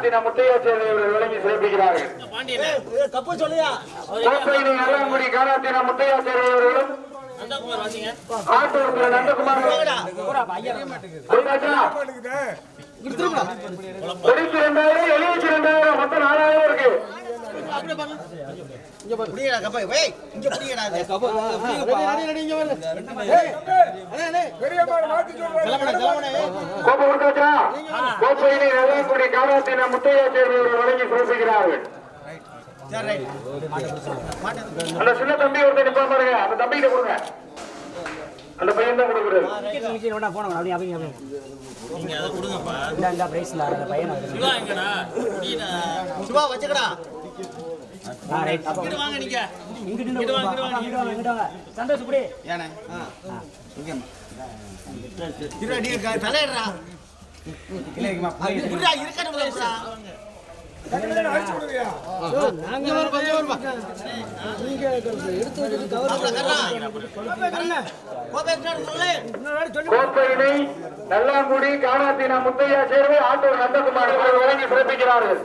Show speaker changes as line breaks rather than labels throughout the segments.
காணாத்தின முத்தையாச்சேரி அவர்கள் வழங்கி சிறப்பிக்கிறார்கள்.
கப்பு சொல்லியா?
கோப்பையினை காணாத்தின முத்தையாச்சேரி அவர்களும் ஆட்டூர் நந்தகுமார் எழுபத்தி ரெண்டாயிரம் மொத்தம் நாலாயிரம் இருக்கு. கோப்பையினை நல்லங்குடி காணாத்தின முத்தையாச்சேரி அவர்கள் வழங்கி சிறப்பிக்கிறார்கள்.
சரி, ரைட்.
அந்த சின்ன தம்பி ஒருத்தர் நிப்பா பாருங்க. அந்த தம்பிகிட்ட கொடுங்க. அந்த பையன் தான் கொடுக்குறது
சிவா வச்சுக்கடா.
சந்தோஷப்படி
ஏனே? ஆ இங்க இருடா நீ க- தலையிடுறா. இருடா இருக்கணும் இருடா.
கோப்பையினை நல்லாங்குடி காணாத்தின முத்தையா சேர்வை ஆட்டூர் நந்தகுமார் அவர்கள் வழங்கி சிறப்பிக்கிறார்கள்.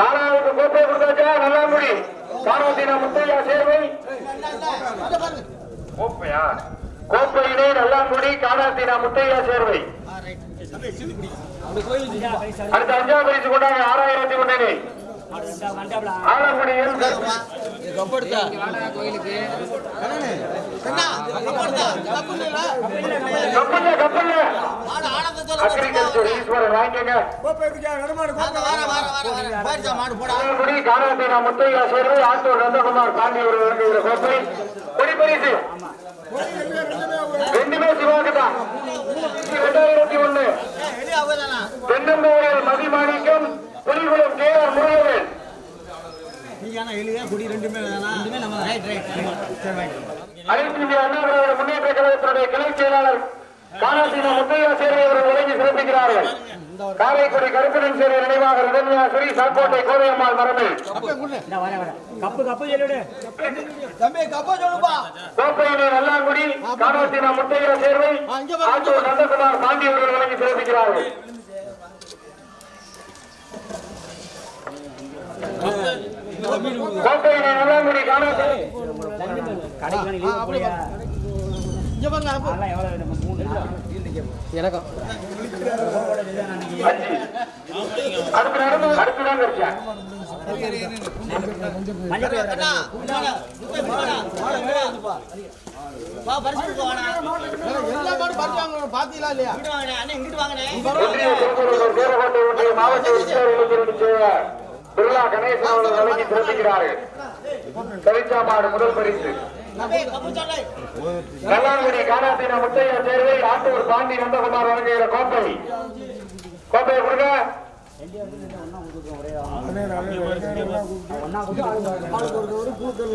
நாலாவது கோப்பை கொடுத்தாச்சா நல்லாங்குடி காணாத்தின முத்தையா சேர்வை. கோப்பையா? கோப்பையிலே நல்லாங்குடி காணாத்தின முத்தையா சேர்வை. அடுத்த அஞ்சாவது பரிசு கொண்டாங்க ஆறாயிரத்தி ஒன்றிலே ஆலங்குடியில் ஈஸ்வரன் முத்தையா சேர்வை ஆத்தூர் நந்தகுமார் பாண்டி ஒரு கோப்பை. கொடி பரிசு. ரெண்டுமே சிவாக்கு தான் இரண்டாயிரத்தி ஒண்ணு
ஏய் வெளிய அவதானா
மதிமாணிக்கம் புலிகுளம் கே ஆர் முருகவேல். அனைத்து இந்திய அண்ணா முன்னேற்ற கழகத்தினுடைய கிளை செயலாளர் காணாத்தின முத்தையா சேர்வை அவர்கள் வழங்கி சிறப்பிக்கிறார்கள். காரைக்குடி கருப்பணன் சேவை நினைவாக ரதன்யாசிரி சாக்கோட்டை கோதையம்மாள் மரபில் கோப்பையினை நல்லாங்குடி காணாத்தின முத்தையா சேர்வை ஆத்தூர் நந்தகுமார் பாண்டி அவர்கள் வழங்கி சிறப்பிக்கிறார்கள். கோப்பையினை நல்லாங்குடி காணாத்தின
வாங்கணும் பாத்தீங்களா இல்லையா
மாவட்ட பிர்லா கணேசன் அவர்கள் வழங்கி சிறப்பிக்கிறார்கள் கவிதா மாடு முதல் பரிசு நல்லாங்குடி காராசீன முத்தையா சேர்வை ஆட்டூர் பாண்டி நந்தகுமார் வழங்குகிற கோப்பை. கோப்பையை கொடுங்க.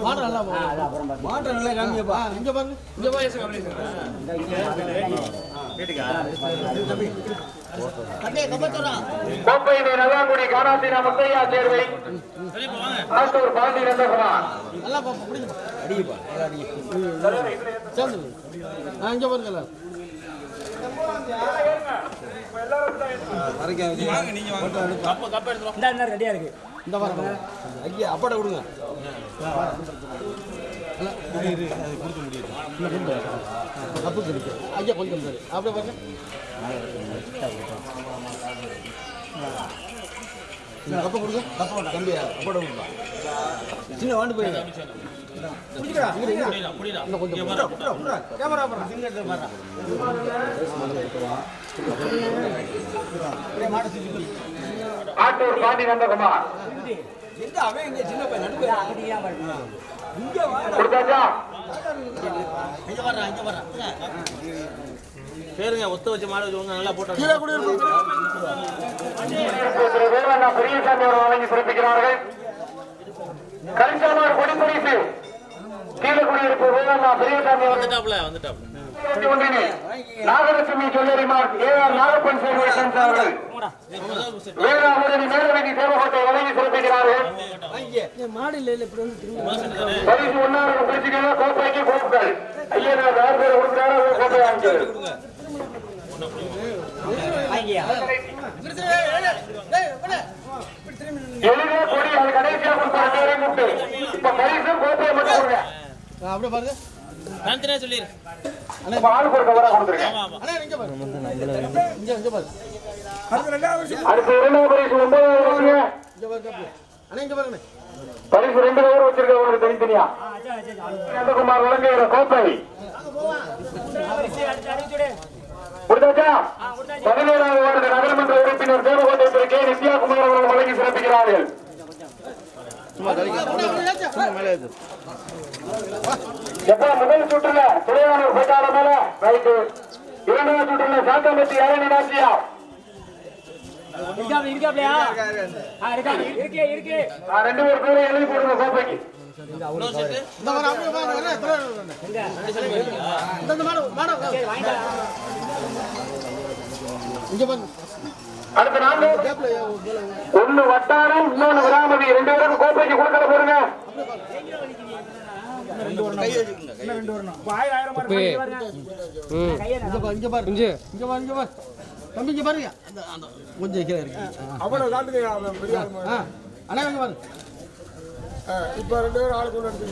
மாடு நல்லா போ காமிங்கப்பா இங்க பாருங்க இங்க
கோப்பையினை நல்லாங்குடி முத்தையா சேர்வை ஆட்டூர் பாண்டி நந்தகுமார்.
அடிங்க சேர்ந்து ஆ இங்க பாருங்க
இந்த இந்த ரெடியா இருக்கு.
இந்த பாருங்க. ஐயா அப்பாட விடுங்க கப்பு கிடைக்கு ஐயா கொஞ்சம் சரி அப்படியே பாருங்க. இந்த கொடுங்க சின்ன வாண்டு போயிருங்க
ஆட்டூர் பாண்டி நந்தகுமார்.
எங்க அவன் இங்க சின்ன பையன்
அங்கடியா
இங்க வா இங்க வர்றா இங்க வர்றா
பேருங்க ஒத்த வச்ச மாடு வச்சு நல்லா போட்டாங்க
கீழே கூட இருக்கு.
திரு வேலண்ணா பெரியசாமி அவர்கள் வழங்கி சிறப்பிக்கிறார்கள் கரிசாமார் கொடி பெரியசாமி
வந்துட்டாப்ல வந்துட்டாப்ல
ஒன்றினை நாகலட்சுமி சொல்லரிமார் ஏ ஆர் நாகப்பன் சேர்வை அவர்கள்
போடா
வேளாங்கண்ணி மேலவெளி தேவகோட்டை வழங்கி சிறப்பிக்கிறார்கள் பரிசு ஒன்னாவது பிரிச்சுக்கணும் கோப்பைக்கு கோப்புகள். ஐயா நான் ஆறு பேர் கொடுக்குறாரு கோப்பை வாங்கிக்கிறது
வாங்கியா
கொடி அது கடைசியா கொடுப்பாரு முட்டு இப்ப பரிசு கோப்பையை மட்டும் கொடுங்க
அப்படியே பாருங்க.
தனித்தனியா சொல்லிரு
இப்ப ஆள் கொடுக்க வர
அண்ணா இங்க பாரு இங்க இங்க
அடுத்து இரண்டாவது பரிசு ஒன்பதாவது
இங்க அண்ணா இங்க பாருங்க
பரிசு ரெண்டு கவர் வச்சிருக்க உங்களுக்கு தனித்தனியா நந்தகுமார் வழங்குகிற கோப்பை கொடுத்தாச்சா பதினேழாவது வார்டு நகரமன்ற உறுப்பினர் தேவகோட்டை கே நித்யாகுமார் அவர்கள் வழங்கி சிறப்பிக்கிறார்கள் முதல் சுற்றுல துறையானூர் போட்டால மேல ரைட்டு இரண்டாவது சுற்றுல சாத்தம்பட்டி அரணி நாச்சியா
இருக்காப்ல இருக்காப்லையா ஆ இருக்கா இருக்கு இருக்கு
ஆ, ரெண்டு பேர் பேரும் எழுதி போடுங்க கோப்பைக்கு
இந்த
அடுத்த நான்கு ஒண்ணு வட்டாரம் இன்னொன்னு விராமதி. ரெண்டு பேரும் கோப்பைக்கு கொடுக்கல
பாருங்க. அந்த அந்த கொஞ்சம்
இப்ப ரெண்டு பேரும் ஆளுக்கு.